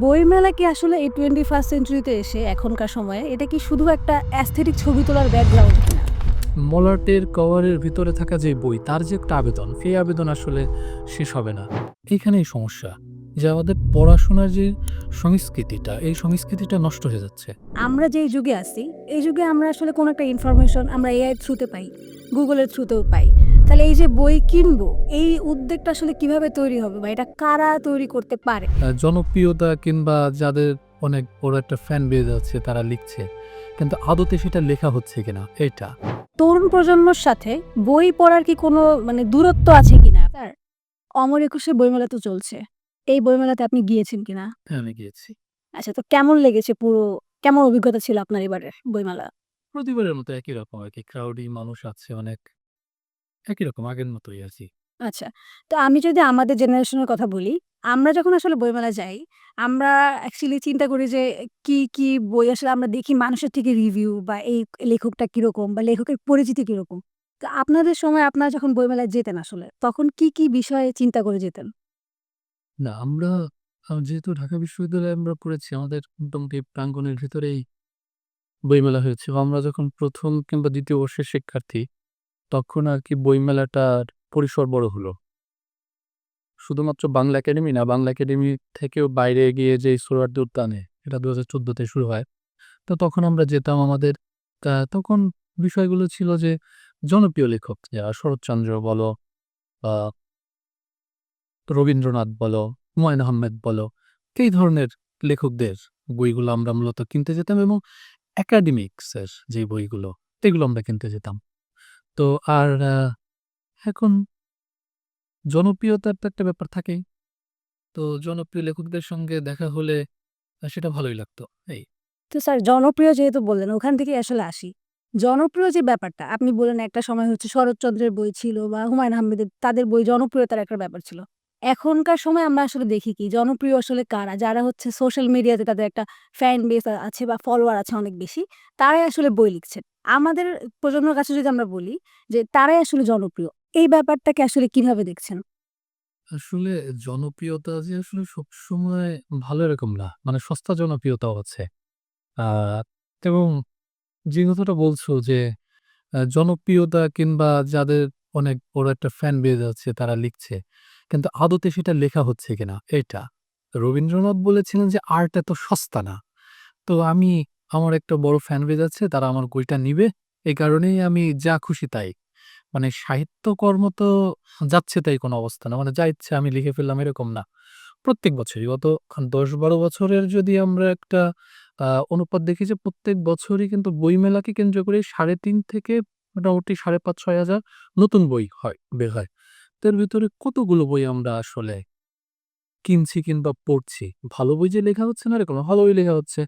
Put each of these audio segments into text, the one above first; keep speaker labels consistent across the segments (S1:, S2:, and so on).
S1: বইমেলা কি আসলে এই টোয়েন্টি ফার্স্ট সেঞ্চুরিতে এসে এখনকার সময়ে? এটা কি শুধু একটা অ্যাস্থেটিক ছবি তোলার ব্যাকগ্রাউন্ড কিনা?
S2: মলাটের কভারের ভিতরে থাকা যে বই তার যে একটা আবেদন সেই আবেদন আসলে শেষ হবে না। এইখানেই সমস্যা যে আমাদের পড়াশোনার যে সংস্কৃতিটা এই সংস্কৃতিটা নষ্ট হয়ে যাচ্ছে।
S1: আমরা যেই যুগে আছি এই যুগে আমরা আসলে কোনো একটা ইনফরমেশন আমরা এআই থ্রুতে পাই গুগলের থ্রুতেও পাই। তাহলে এই যে বই কিনবো এই উদ্যোগটা আসলে কীভাবে তৈরি হবে বা এটা কারা তৈরি করতে পারে?
S2: জনপ্রিয়তা কিংবা যাদের অনেক বড় একটা ফ্যান বেজ আছে তারা লিখছে কিন্তু আদতে সেটা লেখা হচ্ছে কিনা এটা
S1: তরুণ প্রজন্মর সাথে বই পড়ার কি কোনো মানে দূরত্ব আছে কিনা? স্যার অমর একুশে বইমেলা তো চলছে। এই বইমেলাতে আপনি গিয়েছেন কিনা?
S2: হ্যাঁ, আমি গিয়েছি।
S1: আচ্ছা তো কেমন লেগেছে পুরো কেমন অভিজ্ঞতা ছিল আপনার এবারের বইমেলা?
S2: প্রতিবারের মতো একই রকম আর কি ক্রাউডি মানুষ আছে অনেক একই রকম আগের মতোই আছি।
S1: আচ্ছা তো আমি যদি আমাদের জেনারেশনের কথা বলি আমরা যখন আসলে বইমেলা যাই আমরা অ্যাকচুয়ালি চিন্তা করি যে কি কি বই আসলে আমরা দেখি মানুষের থেকে রিভিউ বা এই লেখকটা কীরকম বা লেখকের পরিচিতি কীরকম। তো আপনাদের সময় আপনারা যখন বইমেলায় যেতেন আসলে তখন কি কি বিষয়ে চিন্তা করে যেতেন?
S2: না আমরা যেহেতু ঢাকা বিশ্ববিদ্যালয়ে আমরা পড়েছি আমাদের মোটামুটি প্রাঙ্গণের ভিতরেই বইমেলা হয়েছে। আমরা যখন প্রথম কিংবা দ্বিতীয় বর্ষের শিক্ষার্থী তখন আর কি বইমেলাটার পরিসর বড় হলো। শুধুমাত্র বাংলা একাডেমি না, বাংলা একাডেমি থেকেও বাইরে গিয়ে যে সোহরাওয়ার্দী উদ্যানে এটা দু হাজার চোদ্দোতে শুরু হয়। তো তখন আমরা যেতাম আমাদের তখন বিষয়গুলো ছিল যে জনপ্রিয় লেখক যারা, শরৎচন্দ্র বলো বা রবীন্দ্রনাথ বলো, হুমায়ুন আহমেদ বলো, এই ধরনের লেখকদের বইগুলো আমরা মূলত কিনতে যেতাম এবং একাডেমিক্সের যে বইগুলো, এগুলো আমরা কিনতে যেতাম। তো আর এখন জনপ্রিয়তার তো একটা ব্যাপার থাকে তো জনপ্রিয় লেখকদের সঙ্গে দেখা হলে সেটা ভালোই লাগতো, এই।
S1: তো স্যার, জনপ্রিয় যেহেতু বললেন, ওখান থেকে আসলে আসি। জনপ্রিয় যে ব্যাপারটা, আপনি বললেন একটা সময় হচ্ছে শরৎচন্দ্রের বই ছিল বা হুমায়ুন আহমেদের, তাদের বই জনপ্রিয়তার একটা ব্যাপার ছিল। এখনকার সময় আমরা আসলে দেখি কি জনপ্রিয় আসলে কারা? যারা হচ্ছে সোশ্যাল মিডিয়াতে তাদের একটা ফ্যান বেস আছে বা ফলোয়ার আছে অনেক বেশি তারাই আসলে বই লিখছেন। আমাদের প্রজন্মের কাছে যদি আমরা বলি যে তারাই আসলে জনপ্রিয় এই ব্যাপারটাকে আসলে কীভাবে দেখছেন?
S2: আসলে জনপ্রিয়তা যে আসলে সবসময় ভালো এরকম না মানে সস্তা জনপ্রিয়তাও আছে। আহ, এবং যে কথাটা বলছো যে জনপ্রিয়তা কিংবা যাদের অনেক বড় একটা ফ্যান বেজ আছে তারা লিখছে কিন্তু আদতে সেটা লেখা হচ্ছে কিনা? এটা রবীন্দ্রনাথ বলেছিলেন যে, আর্ট এত সস্তা না। তো আমি, আমার একটা বড় ফ্যান বেজ আছে, তারা আমার বইটা নিবে। এই কারণেই আমি যা খুশি তাই। মানে সাহিত্যকর্ম তো যাচ্ছে তাই কোনো অবস্থা না। মানে যা ইচ্ছে আমি লিখে ফেললাম এরকম না। প্রত্যেক বছরই, গত দশ বারো বছরের যদি আমরা একটা অনুপাত দেখি যে, প্রত্যেক বছরই কিন্তু বইমেলাকে কেন্দ্র করে সাড়ে তিন থেকে মোটামুটি সাড়ে পাঁচ, ছয় হাজার নতুন বই হয়, বের হয়। তার ভিতরে কতগুলো বই আমরা আসলে কিনছি কিংবা পড়ছি? ভালো বই যে লেখা হচ্ছে না এরকম ভালো বই লেখা হচ্ছে।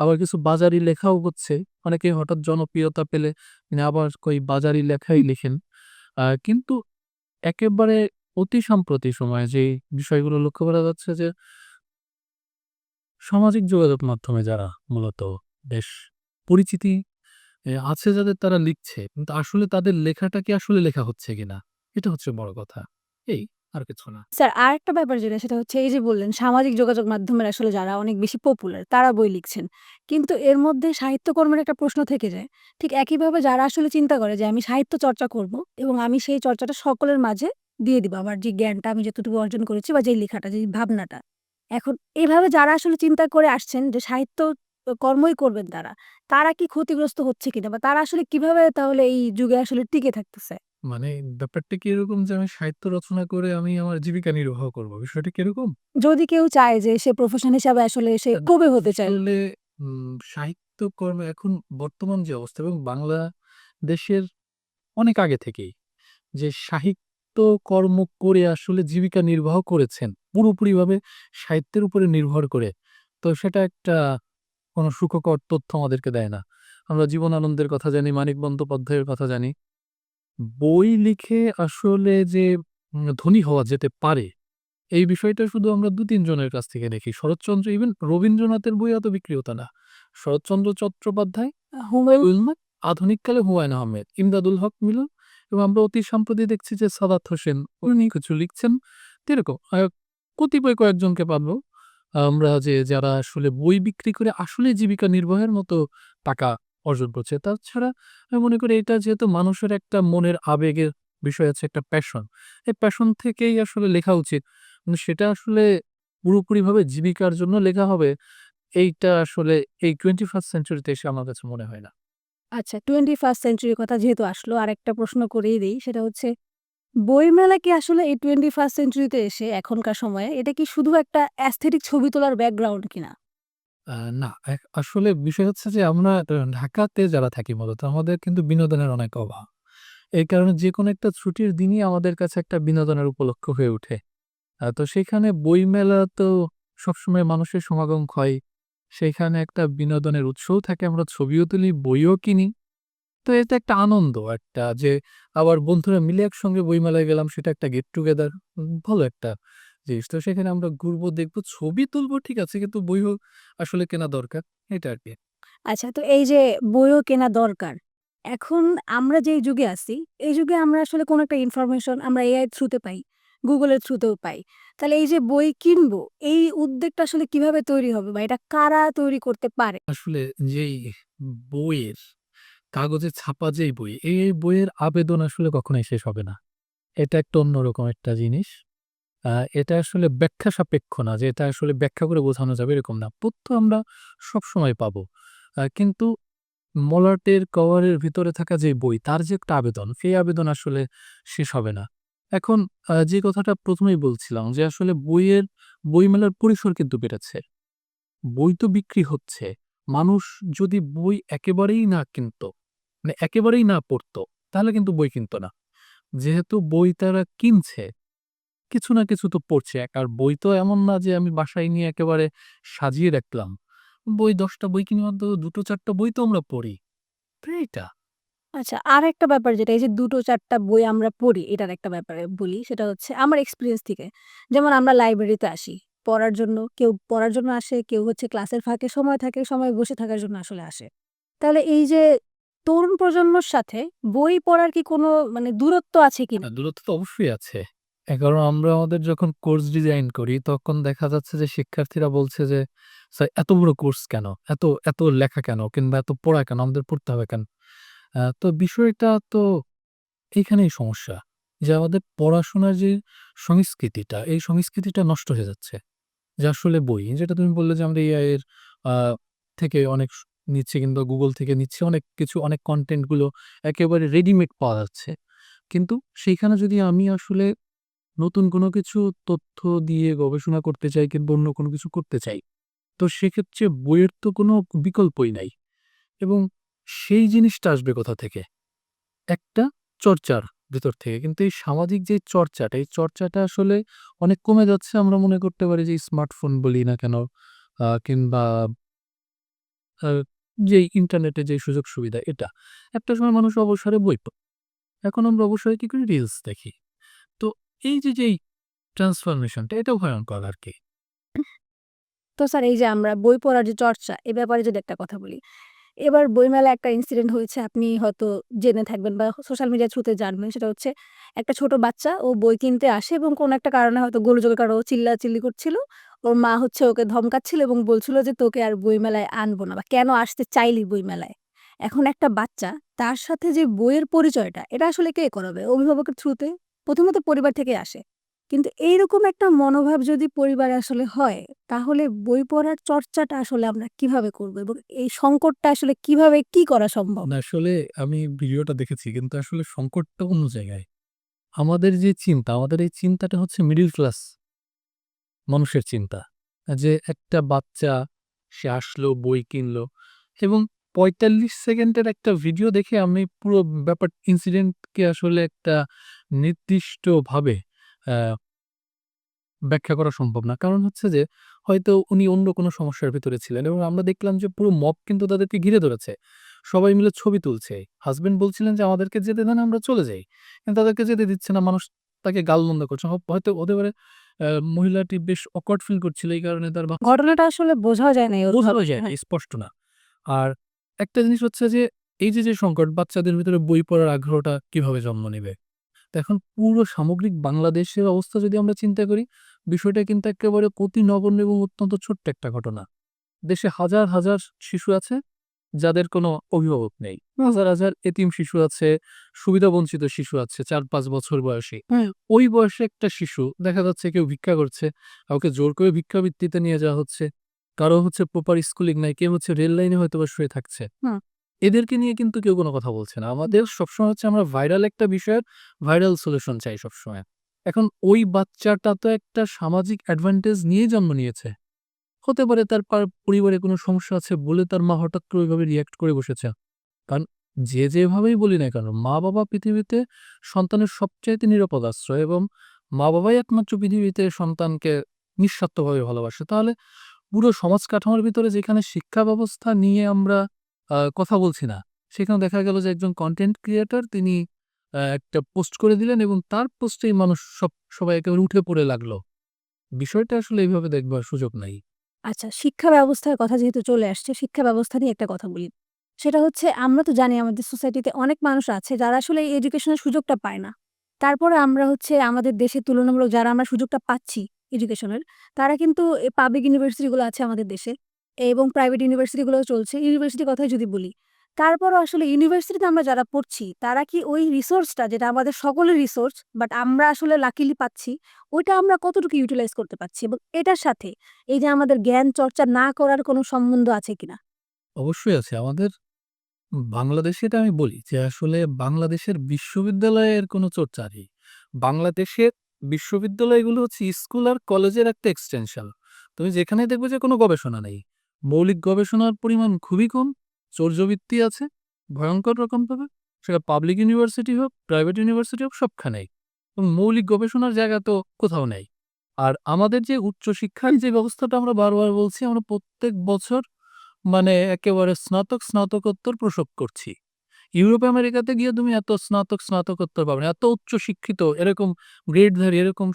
S2: আবার কিছু বাজারি লেখাও হচ্ছে। অনেকে হঠাৎ জনপ্রিয়তা পেলে তিনি আবার কই বাজারি লেখাই লিখেন। কিন্তু একেবারে অতি সাম্প্রতিক সময়ে যে বিষয়গুলো লক্ষ্য করা যাচ্ছে যে সামাজিক যোগাযোগ মাধ্যমে যারা মূলত বেশ পরিচিতি আছে যাদের তারা লিখছে কিন্তু আসলে তাদের লেখাটা কি আসলে লেখা হচ্ছে কিনা? এটা হচ্ছে বড় কথা। এই আর কিছু না।
S1: স্যার আর একটা ব্যাপার যেটা, সেটা হচ্ছে এই যে বললেন, সামাজিক যোগাযোগ মাধ্যমের আসলে যারা অনেক বেশি পপুলার তারা বই লিখছেন। কিন্তু এর মধ্যে সাহিত্যকর্মের একটা প্রশ্ন থেকে যায়। ঠিক একইভাবে যারা আসলে চিন্তা করে যে, আমি সাহিত্য চর্চা করব এবং আমি সেই চর্চাটা সকলের মাঝে দিয়ে দিব। আমার যে জ্ঞানটা, আমি যতটুকু অর্জন করেছি বা যে লেখাটা, যে ভাবনাটা। এখন এইভাবে যারা আসলে চিন্তা করে আসছেন যে, সাহিত্য কর্মই করবেন তারা তারা কি ক্ষতিগ্রস্ত হচ্ছে কিনা বা তারা আসলে কীভাবে তাহলে এই যুগে আসলে টিকে থাকতেছে?
S2: মানে ব্যাপারটা কি এরকম যে আমি সাহিত্য রচনা করে আমি আমার জীবিকা নির্বাহ করব? বিষয়টা কীরকম
S1: যদি কেউ চায় যে সে প্রফেশন হিসাবে আসলে সে কবে হতে চায়।
S2: আসলে উম, সাহিত্য কর্ম এখন বর্তমান যে অবস্থা এবং বাংলা দেশের অনেক আগে থেকেই যে সাহিত্য কর্ম করে আসলে জীবিকা নির্বাহ করেছেন পুরোপুরিভাবে সাহিত্যের উপরে নির্ভর করে তো সেটা একটা কোনো সুখকর তথ্য আমাদেরকে দেয় না। আমরা জীবনানন্দের কথা জানি মানিক বন্দ্যোপাধ্যায়ের কথা জানি। বই লিখে আসলে যে উম, ধনী হওয়া যেতে পারে এই বিষয়টা শুধু আমরা দু তিনজনের কাছ থেকে দেখি। শরৎচন্দ্র ইভেন রবীন্দ্রনাথের বই অত বিক্রি হতো না। শরৎচন্দ্র চট্টোপাধ্যায়
S1: হুমায়ুন
S2: উলমাদ আধুনিককালে হুমায়ুন আহমেদ ইমদাদুল হক মিলন এবং আমরা অতি সম্প্রতি দেখছি যে সাদাত হোসেন উনি কিছু লিখছেন। তো এরকম কতিপয় কয়েকজনকে পাবো। আমরা যে যারা আসলে বই বিক্রি করে আসলে জীবিকা নির্বাহের মতো টাকা অর্জন করছে। তাছাড়া আমি মনে করি এটা যেহেতু মানুষের একটা মনের আবেগের বিষয় আছে, একটা প্যাশন। এই প্যাশন থেকেই আসলে লেখা উচিত। কিন্তু সেটা আসলে পুরোপুরিভাবে জীবিকার জন্য লেখা হবে, এইটা আসলে এই 21st সেঞ্চুরিতে এসে আমার কাছে মনে হয় না।
S1: আচ্ছা 21st সেঞ্চুরির কথা যেহেতু আসলো আরেকটা প্রশ্ন করেই দিই সেটা হচ্ছে বইমেলা কি আসলে এই 21st সেঞ্চুরিতে এসে এখনকার সময়ে এটা কি শুধু একটা অ্যাস্থেটিক ছবি তোলার ব্যাকগ্রাউন্ড কিনা?
S2: না, এক আসলে বিষয় হচ্ছে যে আমরা ঢাকাতে যারা থাকি মূলত আমাদের কিন্তু বিনোদনের অনেক অভাব। এই কারণে যেকোনো একটা ছুটির দিনই আমাদের কাছে একটা বিনোদনের উপলক্ষ হয়ে ওঠে। তো সেখানে বইমেলা তো সবসময় মানুষের সমাগম হয়। সেখানে একটা বিনোদনের উৎসও থাকে। আমরা ছবিও তুলি, বইও কিনি। তো এটা একটা আনন্দ একটা যে আবার বন্ধুরা মিলে একসঙ্গে বইমেলায় গেলাম সেটা একটা গেট টুগেদার ভালো একটা জিনিস। তো সেখানে আমরা ঘুরবো, দেখব, ছবি তুলবো ঠিক আছে কিন্তু বইও আসলে কেনা দরকার। এটা আরকি।
S1: আচ্ছা তো এই যে বইও কেনা দরকার। এখন আমরা যেই যুগে আছি, এই যুগে আমরা আসলে কোনো একটা ইনফরমেশন আমরা এআই এর থ্রুতে পাই, গুগলের থ্রুতেও পাই। তাহলে এই যে বই কিনবো, এই উদ্যোগটা আসলে কীভাবে তৈরি হবে বা এটা কারা তৈরি করতে পারে?
S2: আসলে যেই বইয়ের কাগজে ছাপা যেই বই, এই বইয়ের আবেদন আসলে কখনোই শেষ হবে না। এটা একটা অন্যরকম একটা জিনিস। এটা আসলে ব্যাখ্যা সাপেক্ষ না যে এটা আসলে ব্যাখ্যা করে বোঝানো যাবে এরকম না। তথ্য আমরা সবসময় পাবো। আ কিন্তু মলাটের কভারের ভিতরে থাকা যে বই তার যে একটা আবেদন, সেই আবেদন আসলে শেষ হবে না। এখন যে কথাটা প্রথমেই বলছিলাম যে আসলে বইয়ের বইমেলার পরিসর কিন্তু বেড়েছে। বই তো বিক্রি হচ্ছে। মানুষ যদি বই একেবারেই না কিনত, মানে একেবারেই না পড়তো, তাহলে কিন্তু বই কিনত না। যেহেতু বই তারা কিনছে, কিছু না কিছু তো পড়ছে। এক আর বই তো এমন না যে আমি বাসায় নিয়ে একেবারে সাজিয়ে রাখলাম। বই ১০ টা বই কিনে অন্তত ২ টো ৪ টা বই তো আমরা পড়ি। তো এইটা।
S1: আচ্ছা আরেকটা ব্যাপার যেটা এই যে ২ টো ৪ টা বই আমরা পড়ি, এটার একটা ব্যাপারে বলি। সেটা হচ্ছে আমার এক্সপেরিয়েন্স থেকে। যেমন আমরা লাইব্রেরিতে আসি পড়ার জন্য। কেউ পড়ার জন্য আসে, কেউ হচ্ছে ক্লাসের ফাঁকে সময় থাকে, সময় বসে থাকার জন্য আসলে আসে। তাহলে এই যে তরুণ প্রজন্মর সাথে বই পড়ার কি কোনো মানে দূরত্ব আছে কিনা?
S2: না, দূরত্ব তো অবশ্যই আছে। এ কারণ আমরা আমাদের যখন কোর্স ডিজাইন করি তখন দেখা যাচ্ছে যে শিক্ষার্থীরা বলছে যে, "স্যার এত বড় কোর্স কেন? এত, এত লেখা কেন? কিংবা এত পড়া কেন? আমাদের পড়তে হবে কেন?" তো বিষয়টা তো এইখানেই সমস্যা। যে আমাদের পড়াশোনার যে সংস্কৃতিটা, এই সংস্কৃতিটা নষ্ট হয়ে যাচ্ছে। যে আসলে বই, যেটা তুমি বললে যে আমরা এআই এর থেকে অনেক নিচ্ছি কিংবা Google থেকে নিচ্ছি অনেক কিছু অনেক কনটেন্টগুলো একেবারে রেডিমেড পাওয়া যাচ্ছে। কিন্তু সেইখানে যদি আমি আসলে নতুন কোনো কিছু তথ্য দিয়ে গবেষণা করতে চাই কিংবা অন্য কোনো কিছু করতে চাই, তো সেক্ষেত্রে বইয়ের তো কোনো বিকল্পই নাই। এবং সেই জিনিসটা আসবে কোথা থেকে? একটা চর্চার ভেতর থেকে। কিন্তু এই সামাজিক যে চর্চাটা, এই চর্চাটা আসলে অনেক কমে যাচ্ছে। আমরা মনে করতে পারি যে স্মার্টফোন বলি না কেন কিংবা যেই ইন্টারনেটে যে সুযোগ সুবিধা এটা। একটা সময় মানুষ অবসরে বই। এখন আমরা অবসরে কি করি? রিলস দেখি। এই যে যেই ট্রান্সফরমেশনটা এটাও আর কি
S1: তো স্যার এই যে আমরা বই পড়ার যে চর্চা, এ ব্যাপারে যদি একটা কথা বলি। এবার বইমেলায় একটা ইনসিডেন্ট হয়েছে আপনি হয়তো জেনে থাকবেন বা সোশ্যাল মিডিয়ার থ্রুতে জানবেন। সেটা হচ্ছে একটা ছোট বাচ্চা ও বই কিনতে আসে এবং কোনো একটা কারণে হয়তো গোলযোগের কারণে ও চিল্লাচিল্লি করছিল। ওর মা হচ্ছে ওকে ধমকাচ্ছিল এবং বলছিল যে, "তোকে আর বইমেলায় আনব না বা কেন আসতে চাইলি বইমেলায়?" এখন একটা বাচ্চা তার সাথে যে বইয়ের পরিচয়টা, এটা আসলে কে করাবে? অভিভাবকের থ্রুতে। প্রথমত পরিবার থেকে আসে। কিন্তু এইরকম একটা মনোভাব যদি পরিবারে আসলে হয়, তাহলে বই পড়ার চর্চাটা আসলে আমরা কীভাবে করব? এবং এই সংকটটা আসলে কীভাবে কি করা সম্ভব?
S2: আসলে আমি ভিডিওটা দেখেছি কিন্তু আসলে সংকটটা অন্য জায়গায়। আমাদের যে চিন্তা, আমাদের এই চিন্তাটা হচ্ছে মিডল ক্লাস মানুষের চিন্তা। যে একটা বাচ্চা সে আসলো, বই কিনলো এবং ৪৫ সেকেন্ডের একটা ভিডিও দেখে আমি পুরো ব্যাপার ইনসিডেন্টকে আসলে একটা নির্দিষ্টভাবে ব্যাখ্যা করা সম্ভব না। কারণ হচ্ছে যে হয়তো উনি অন্য কোনো সমস্যার ভিতরে ছিলেন এবং আমরা দেখলাম যে পুরো মব কিন্তু তাদেরকে ঘিরে ধরেছে। সবাই মিলে ছবি তুলছে। হাসব্যান্ড বলছিলেন যে, "আমাদেরকে যেতে দেন আমরা চলে যাই।" কিন্তু তাদেরকে যেতে দিচ্ছে না। মানুষ তাকে গালমন্দ করছে। হয়তো হতে পারে মহিলাটি বেশ awkward ফিল করছিল এই কারণে তার
S1: ঘটনাটা আসলে বোঝা যায়
S2: বোঝাও
S1: ওইভাবে।
S2: যায় না,
S1: হ্যাঁ।
S2: স্পষ্ট না। আর একটা জিনিস হচ্ছে যে এই যে, যে সংকট বাচ্চাদের ভিতরে বই পড়ার আগ্রহটা কীভাবে জন্ম নিবে? তো এখন পুরো সামগ্রিক বাংলাদেশের অবস্থা যদি আমরা চিন্তা করি, বিষয়টা কিন্তু একেবারে অতি নগণ্য এবং অত্যন্ত ছোট্ট একটা ঘটনা। দেশে হাজার, হাজার শিশু আছে, যাদের কোনো অভিভাবক নেই। হাজার, হাজার এতিম শিশু আছে, সুবিধাবঞ্চিত শিশু আছে ৪-৫ বছর বয়সী।
S1: হুম।
S2: ওই বয়সে একটা শিশু দেখা যাচ্ছে কেউ ভিক্ষা করছে, কাউকে জোর করে ভিক্ষাবৃত্তিতে নিয়ে যাওয়া হচ্ছে, কারও হচ্ছে প্রপার স্কুলিং নাই, কেউ হচ্ছে রেল লাইনে হয়তোবা শুয়ে থাকছে। এদেরকে নিয়ে কিন্তু কেউ কোনো কথা বলছে না। আমাদের সবসময় হচ্ছে আমরা ভাইরাল একটা বিষয়ের ভাইরাল সলিউশন চাই সবসময়। এখন ওই বাচ্চাটা তো একটা সামাজিক অ্যাডভান্টেজ নিয়েই জন্ম নিয়েছে। হতে পারে তার পরিবারে কোনো সমস্যা আছে বলে তার মা হঠাৎ করে ওইভাবে রিঅ্যাক্ট করে বসেছে। কারণ যে যেভাবেই বলি না কেন, মা-বাবা পৃথিবীতে সন্তানের সবচাইতে নিরাপদ আশ্রয় এবং মা-বাবাই একমাত্র পৃথিবীতে সন্তানকে নিঃস্বার্থভাবে ভালোবাসে। তাহলে পুরো সমাজ কাঠামোর ভিতরে যেখানে শিক্ষা ব্যবস্থা নিয়ে আমরা কথা বলছি না, সেখানে দেখা গেল যে একজন কন্টেন্ট ক্রিয়েটর তিনি একটা পোস্ট করে দিলেন এবং তার পোস্টেই মানুষ সব সবাই একেবারে উঠে পড়ে লাগল। বিষয়টা আসলে এইভাবে দেখবার সুযোগ নাই।
S1: আচ্ছা, শিক্ষা ব্যবস্থার কথা যেহেতু চলে আসছে, শিক্ষা ব্যবস্থা নিয়ে একটা কথা বলি। সেটা হচ্ছে আমরা তো জানি আমাদের সোসাইটিতে অনেক মানুষ আছে যারা আসলে এই এডুকেশনের সুযোগটা পায় না। তারপরে আমরা হচ্ছে আমাদের দেশে তুলনামূলক যারা আমরা সুযোগটা পাচ্ছি এডুকেশনের, তারা কিন্তু পাবলিক ইউনিভার্সিটিগুলো আছে আমাদের দেশে এবং প্রাইভেট ইউনিভার্সিটিগুলোও চলছে। ইউনিভার্সিটির কথাই যদি বলি, তারপরও আসলে ইউনিভার্সিটিতে আমরা যারা পড়ছি, তারা কি ওই রিসোর্সটা যেটা আমাদের সকলের রিসোর্স বাট আমরা আসলে লাকিলি পাচ্ছি, ওইটা আমরা কতটুকু ইউটিলাইজ করতে পারছি এবং এটার সাথে এই যে আমাদের জ্ঞান চর্চা না করার কোনো সম্বন্ধ আছে কিনা?
S2: অবশ্যই আছে। আমাদের বাংলাদেশে এটা আমি বলি যে আসলে বাংলাদেশের বিশ্ববিদ্যালয়ের কোনো চর্চা নেই। বাংলাদেশের বিশ্ববিদ্যালয়গুলো হচ্ছে স্কুল আর কলেজের একটা এক্সটেনশন। তুমি যেখানে দেখবে যে কোনো গবেষণা নেই। মৌলিক গবেষণার পরিমাণ খুবই কম, চর্যাবৃত্তি আছে ভয়ঙ্কর রকমভাবে। সেটা পাবলিক ইউনিভার্সিটি হোক, প্রাইভেট ইউনিভার্সিটি হোক সবখানেই। এবং মৌলিক গবেষণার জায়গা তো কোথাও নেই। আর আমাদের যে উচ্চশিক্ষার যে ব্যবস্থাটা আমরা বারবার বলছি, আমরা প্রত্যেক বছর মানে একেবারে স্নাতক, স্নাতকোত্তর প্রসব করছি। ইউরোপ আমেরিকাতে গিয়ে তুমি এত স্নাতক, স্নাতকোত্তর পাবে না। এত উচ্চ শিক্ষিত এরকম গ্রেডধারী এরকম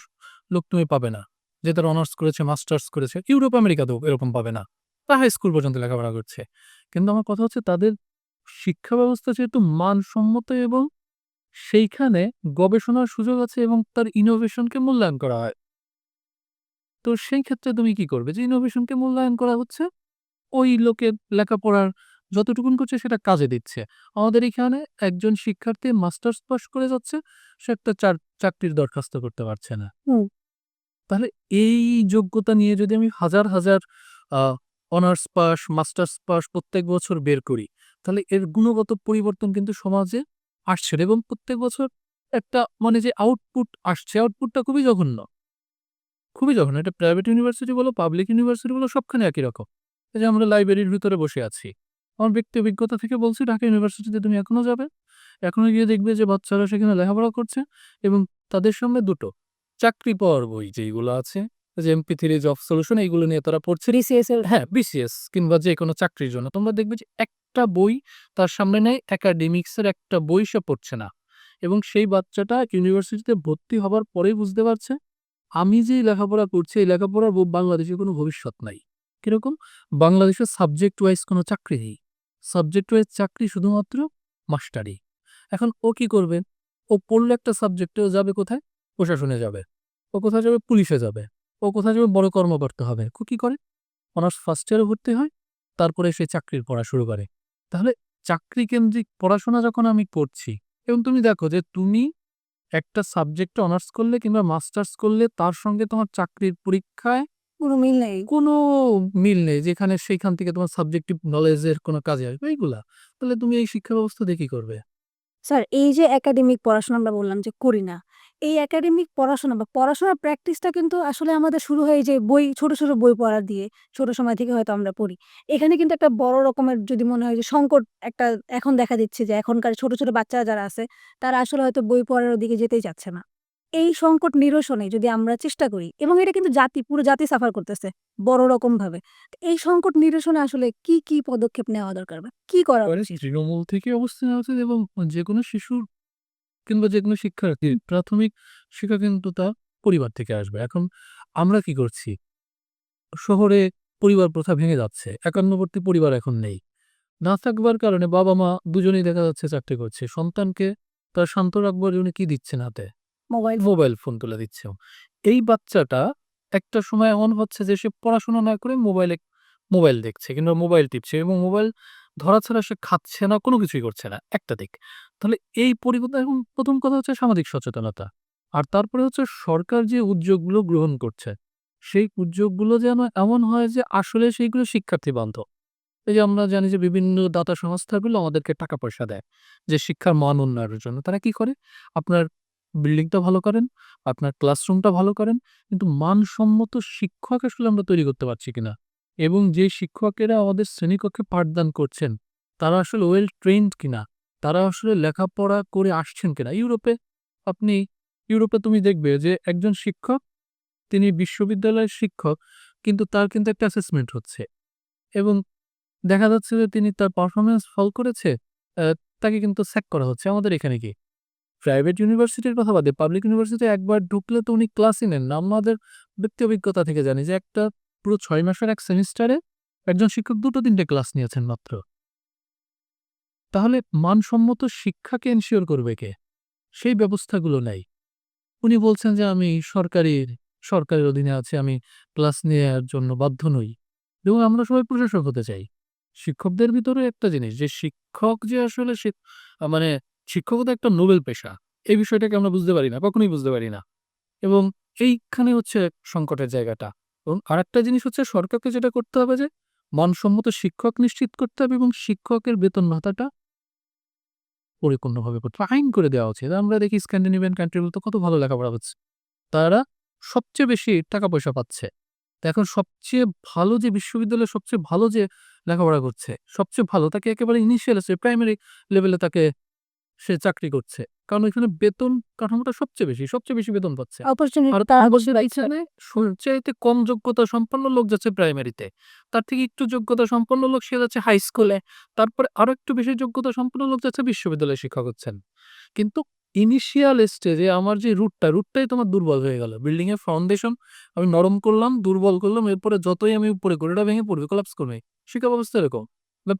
S2: লোক তুমি পাবে না। যে তারা অনার্স করেছে, মাস্টার্স করেছে। ইউরোপ আমেরিকাতেও এরকম পাবে না। তারা হাই স্কুল পর্যন্ত লেখাপড়া করছে। কিন্তু আমার কথা হচ্ছে তাদের শিক্ষা ব্যবস্থা যেহেতু মানসম্মত এবং সেইখানে গবেষণার সুযোগ আছে এবং তার ইনোভেশনকে মূল্যায়ন করা হয়। তো সেই ক্ষেত্রে তুমি কি করবে? যে ইনোভেশনকে মূল্যায়ন করা হচ্ছে, ওই লোকের লেখাপড়ার যতটুকুন করছে সেটা কাজে দিচ্ছে। আমাদের এখানে একজন শিক্ষার্থী মাস্টার্স পাস করে যাচ্ছে, সে একটা চার চাকরির দরখাস্ত করতে পারছে না। তাহলে এই যোগ্যতা নিয়ে যদি আমি হাজার, হাজার অনার্স পাস, মাস্টার্স পাস প্রত্যেক বছর বের করি, তাহলে এর গুণগত পরিবর্তন কিন্তু সমাজে আসছে এবং প্রত্যেক বছর একটা মানে যে আউটপুট আসছে, আউটপুটটা খুবই জঘন্য। খুবই জঘন্য। এটা প্রাইভেট ইউনিভার্সিটি বলো, পাবলিক ইউনিভার্সিটি বলো সবখানে একই রকম। এই যে আমরা লাইব্রেরির ভিতরে বসে আছি। আমার ব্যক্তি অভিজ্ঞতা থেকে বলছি ঢাকা ইউনিভার্সিটিতে তুমি এখনও যাবে। এখনও গিয়ে দেখবে যে বাচ্চারা সেখানে লেখাপড়া করছে এবং তাদের সামনে দুটো চাকরি পাওয়ার বই যেইগুলো আছে, যে MP3 জব সলিউশন এইগুলো নিয়ে তারা পড়ছে
S1: বিসিএস
S2: হ্যাঁ, বিসিএস কিংবা যে কোনো চাকরির জন্য। তোমরা দেখবে যে একটা বই তার সামনে নেয় একাডেমিক্স এর একটা বই সে পড়ছে না। এবং সেই বাচ্চাটা ইউনিভার্সিটিতে ভর্তি হবার পরেই বুঝতে পারছে, আমি যেই লেখাপড়া করছি এই লেখাপড়ার বাংলাদেশে কোনো ভবিষ্যৎ নাই। কীরকম? বাংলাদেশের সাবজেক্ট ওয়াইজ কোনো চাকরি নেই। সাবজেক্ট ওয়াইজ চাকরি শুধুমাত্র মাস্টারি। এখন ও কি করবে? ও পড়ল একটা সাবজেক্টে ও যাবে কোথায়? প্রশাসনে যাবে। ও কোথায় যাবে? পুলিশে যাবে। ও কোথায় যাবে? বড় কর্মকর্তা হবে। ও কি করে? অনার্স ফার্স্ট ইয়ারে ভর্তি হয়, তারপরে সে চাকরির পড়া শুরু করে। তাহলে চাকরি কেন্দ্রিক পড়াশোনা যখন আমি করছি এবং তুমি দেখো যে তুমি একটা সাবজেক্টে অনার্স করলে কিংবা মাস্টার্স করলে তার সঙ্গে তোমার চাকরির পরীক্ষায়
S1: কোনো মিল নেই।
S2: কোনো মিল নেই যেখানে সেইখান থেকে তোমার সাবজেক্টিভ নলেজ এর কোনো কাজে আসবে এইগুলা। তাহলে তুমি এই শিক্ষা ব্যবস্থা কি করবে?
S1: স্যার এই যে একাডেমিক পড়াশোনা আমরা বললাম যে করি না। এই একাডেমিক পড়াশোনা বা পড়াশোনার প্র্যাকটিসটা কিন্তু আসলে আমাদের শুরু হয় যে বই ছোট, ছোট বই পড়া দিয়ে। ছোট সময় থেকে হয়তো আমরা পড়ি। এখানে কিন্তু একটা বড় রকমের যদি মনে হয় যে সংকট একটা এখন দেখা দিচ্ছে যে এখনকার ছোট, ছোট বাচ্চারা যারা আছে, তারা আসলে হয়তো বই পড়ার ওদিকে যেতেই চাচ্ছে না। এই সংকট নিরসনে যদি আমরা চেষ্টা করি এবং এটা কিন্তু জাতি পুরো জাতি সাফার করতেছে বড় রকমভাবে। তো এই সংকট নিরসনে আসলে কি, কি পদক্ষেপ নেওয়া দরকার বা কি করা উচিত?
S2: তৃণমূল থেকে অবস্থান নেওয়া উচিত এবং যেকোনো শিশুর কিংবা যেকোনো শিক্ষার্থীর প্রাথমিক শিক্ষা কিন্তু তা পরিবার থেকে আসবে। এখন আমরা কি করছি? শহরে পরিবার প্রথা ভেঙে যাচ্ছে। একান্নবর্তী পরিবার এখন নেই। না থাকবার কারণে বাবা-মা দুজনেই দেখা যাচ্ছে চাকরি করছে। সন্তানকে তার শান্ত রাখবার জন্য কি দিচ্ছেন হাতে?
S1: মোবাইল
S2: মোবাইল ফোন তুলে দিচ্ছে। এই বাচ্চাটা একটা সময় এমন হচ্ছে যে সে পড়াশোনা না করে মোবাইলে মোবাইল দেখছে কিংবা মোবাইল টিপছে এবং মোবাইল ধরা ছাড়া সে খাচ্ছে না, কোনো কিছুই করছে না। একটা দিক। তাহলে এই পরিবর্তন এবং ১ম কথা হচ্ছে সামাজিক সচেতনতা। আর তারপরে হচ্ছে সরকার যে উদ্যোগগুলো গ্রহণ করছে, সেই উদ্যোগগুলো যেন এমন হয় যে আসলে সেইগুলো শিক্ষার্থী বান্ধব। এই যে আমরা জানি যে বিভিন্ন দাতা সংস্থাগুলো আমাদেরকে টাকা পয়সা দেয় যে শিক্ষার মান উন্নয়নের জন্য। তারা কি করে? আপনার বিল্ডিংটা ভালো করেন, আপনার ক্লাসরুমটা ভালো করেন। কিন্তু মানসম্মত শিক্ষক আসলে আমরা তৈরি করতে পারছি কিনা? এবং যে শিক্ষকেরা আমাদের শ্রেণীকক্ষে পাঠদান করছেন, তারা আসলে ওয়েল ট্রেন্ড কিনা? তারা আসলে লেখাপড়া করে আসছেন কিনা? ইউরোপে আপনি ইউরোপে তুমি দেখবে যে একজন শিক্ষক, তিনি বিশ্ববিদ্যালয়ের শিক্ষক কিন্তু তার কিন্তু একটা অ্যাসেসমেন্ট হচ্ছে। এবং দেখা যাচ্ছে যে তিনি তার পারফরম্যান্স ফল করেছে, তাকে কিন্তু স্যাক করা হচ্ছে। আমাদের এখানে কি? প্রাইভেট ইউনিভার্সিটির কথা বাদে পাবলিক ইউনিভার্সিটি একবার ঢুকলে তো উনি ক্লাসই নেন না। আমাদের ব্যক্তি অভিজ্ঞতা থেকে জানি যে একটা পুরো ছয় মাসের এক সেমিস্টারে একজন শিক্ষক ২টো ৩টে ক্লাস নিয়েছেন মাত্র। তাহলে মানসম্মত শিক্ষাকে এনশিওর করবে কে? সেই ব্যবস্থাগুলো নাই। উনি বলছেন যে আমি সরকারির সরকারের অধীনে আছি, আমি ক্লাস নেওয়ার জন্য বাধ্য নই। এবং আমরা সবাই প্রশাসক হতে চাই। শিক্ষকদের ভিতরে একটা জিনিস যে শিক্ষক যে আসলে মানে শিক্ষকতা একটা নোবেল পেশা। এই বিষয়টাকে আমরা বুঝতে পারি না, কখনোই বুঝতে পারি না। এবং এইখানে হচ্ছে সংকটের জায়গাটা। এবং আরেকটা জিনিস হচ্ছে সরকারকে যেটা করতে হবে যে মানসম্মত শিক্ষক নিশ্চিত করতে হবে এবং শিক্ষকের বেতন ভাতাটা পরিপূর্ণভাবে করতে। আইন করে দেওয়া উচিত। আমরা দেখি স্ক্যান্ডিনেভিয়ান কান্ট্রিগুলোতে কত ভালো লেখাপড়া হচ্ছে। তারা সবচেয়ে বেশি টাকা পয়সা পাচ্ছে। এখন সবচেয়ে ভালো যে বিশ্ববিদ্যালয়ে সবচেয়ে ভালো যে লেখাপড়া করছে, সবচেয়ে ভালো তাকে একেবারে ইনিশিয়াল আছে প্রাইমারি লেভেলে তাকে সে চাকরি করছে। কারণ এখানে বেতন কাঠামোটা সবচেয়ে বেশি, সবচেয়ে বেশি বেতন পাচ্ছে। সবচাইতে কম যোগ্যতা সম্পন্ন লোক যাচ্ছে প্রাইমারিতে। তার থেকে একটু যোগ্যতা সম্পন্ন লোক সে যাচ্ছে হাই স্কুলে। তারপরে আরও একটু বেশি যোগ্যতা সম্পন্ন লোক যাচ্ছে বিশ্ববিদ্যালয়ে শিক্ষক হচ্ছেন। কিন্তু ইনিশিয়াল স্টেজে আমার যে রুটটা, রুটটাই তোমার দুর্বল হয়ে গেল। বিল্ডিং এর ফাউন্ডেশন আমি নরম করলাম, দুর্বল করলাম। এরপরে যতই আমি উপরে করি ওটা ভেঙে পড়বে, কোলাপস করবে। শিক্ষা ব্যবস্থা এরকম।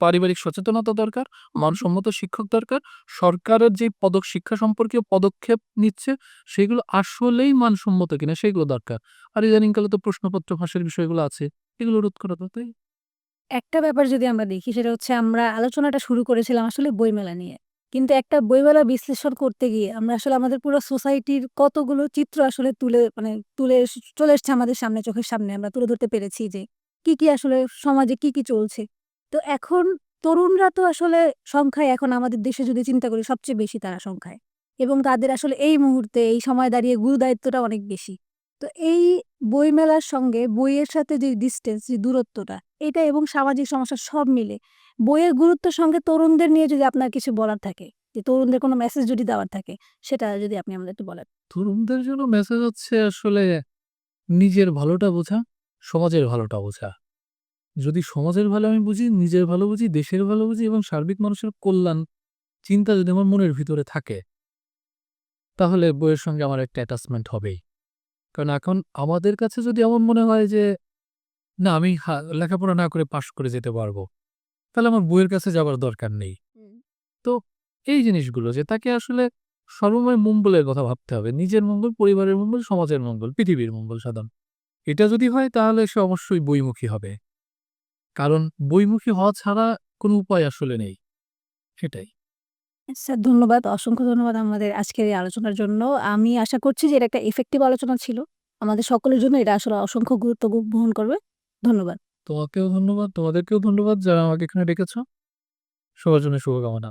S2: পারিবারিক সচেতনতা দরকার, মানসম্মত শিক্ষক দরকার। সরকারের যে পদক শিক্ষা সম্পর্কীয় পদক্ষেপ নিচ্ছে সেগুলো আসলেই মানসম্মত কিনা সেগুলো দরকার। আর ইদানিংকালে তো প্রশ্নপত্র ফাঁসের বিষয়গুলো আছে। এগুলো রোধ করা দরকার।
S1: একটা ব্যাপার যদি আমরা দেখি সেটা হচ্ছে আমরা আলোচনাটা শুরু করেছিলাম আসলে বইমেলা নিয়ে। কিন্তু একটা বইমেলা বিশ্লেষণ করতে গিয়ে আমরা আসলে আমাদের পুরো সোসাইটির কতগুলো চিত্র আসলে তুলে মানে তুলে চলে এসছে আমাদের সামনে, চোখের সামনে আমরা তুলে ধরতে পেরেছি যে কি, কি আসলে সমাজে কি, কি চলছে। তো এখন তরুণরা তো আসলে সংখ্যায় এখন আমাদের দেশে যদি চিন্তা করি সবচেয়ে বেশি তারা সংখ্যায়। এবং তাদের আসলে এই মুহূর্তে এই সময় দাঁড়িয়ে গুরুদায়িত্বটা অনেক বেশি। তো এই বইমেলার সঙ্গে বইয়ের সাথে যে ডিসট্যান্স যে দূরত্বটা এটা এবং সামাজিক সমস্যা সব মিলে বইয়ের গুরুত্বের সঙ্গে তরুণদের নিয়ে যদি আপনার কিছু বলার থাকে, যে তরুণদের কোনো মেসেজ যদি দেওয়ার থাকে সেটা যদি আপনি আমাদের একটু বলেন।
S2: তরুণদের জন্য মেসেজ হচ্ছে আসলে নিজের ভালোটা বোঝা, সমাজের ভালোটা বোঝা। যদি সমাজের ভালো আমি বুঝি, নিজের ভালো বুঝি, দেশের ভালো বুঝি এবং সার্বিক মানুষের কল্যাণ চিন্তা যদি আমার মনের ভিতরে থাকে তাহলে বইয়ের সঙ্গে আমার একটা অ্যাটাচমেন্ট হবেই। কারণ এখন আমাদের কাছে যদি এমন মনে হয় যে না আমি লেখাপড়া না করে পাশ করে যেতে পারব। তাহলে আমার বইয়ের কাছে যাবার দরকার নেই। তো এই জিনিসগুলো যে তাকে আসলে সর্বময় মঙ্গলের কথা ভাবতে হবে। নিজের মঙ্গল, পরিবারের মঙ্গল, সমাজের মঙ্গল, পৃথিবীর মঙ্গল সাধন। এটা যদি হয় তাহলে সে অবশ্যই বইমুখী হবে। কারণ বইমুখী হওয়া ছাড়া কোনো উপায় আসলে নেই। সেটাই।
S1: স্যার ধন্যবাদ। অসংখ্য ধন্যবাদ আমাদের আজকের এই আলোচনার জন্য। আমি আশা করছি যে এটা একটা এফেক্টিভ আলোচনা ছিল। আমাদের সকলের জন্য এটা আসলে অসংখ্য গুরুত্ব বহন করবে। ধন্যবাদ।
S2: তোমাকেও ধন্যবাদ, তোমাদেরকেও ধন্যবাদ যারা আমাকে এখানে ডেকেছ। সবার জন্য শুভকামনা।